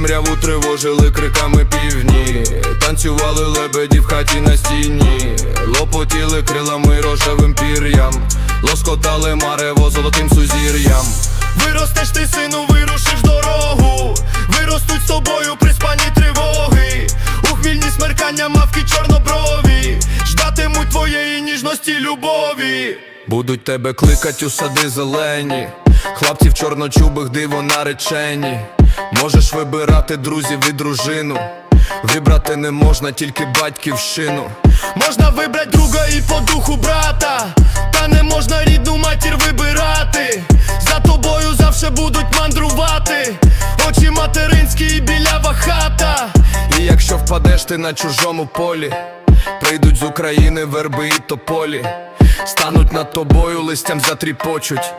Темряву тривожили криками півні, танцювали лебеді в хаті на стіні, лопотіли крилами рожевим пір'ям, лоскотали марево золотим сузір'ям. Виростеш ти, сину, вирушиш дорогу. Виростуть з тобою приспані тривоги. У хвільні смеркання мавки чорноброві. Ждатимуть твоєї ніжності, любові. Будуть тебе кликать у сади зелені, хлопці в чорночубих диво наречені. Можеш вибирати друзів і дружину. Вибрати не можна тільки батьківщину. Можна вибрати друга і по духу брата, та не можна рідну матір вибирати. За тобою завше будуть мандрувати. Очі материнські і білява хата. І якщо впадеш ти на чужому полі, прийдуть з України верби і тополі, стануть над тобою листям затріпочуть,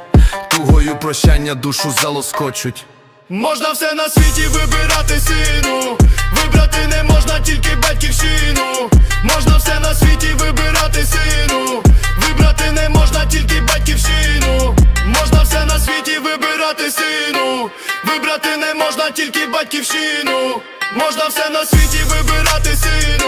тугою прощання душу залоскочуть. Можна все на світі вибирати сину. Вибрати не можна тільки батьківщину. Можна все на світі вибирати сину. Вибрати не можна тільки батьківщину. Можна все на світі вибирати сину. Вибрати не можна тільки батьківщину. Можна все на світі вибирати сину.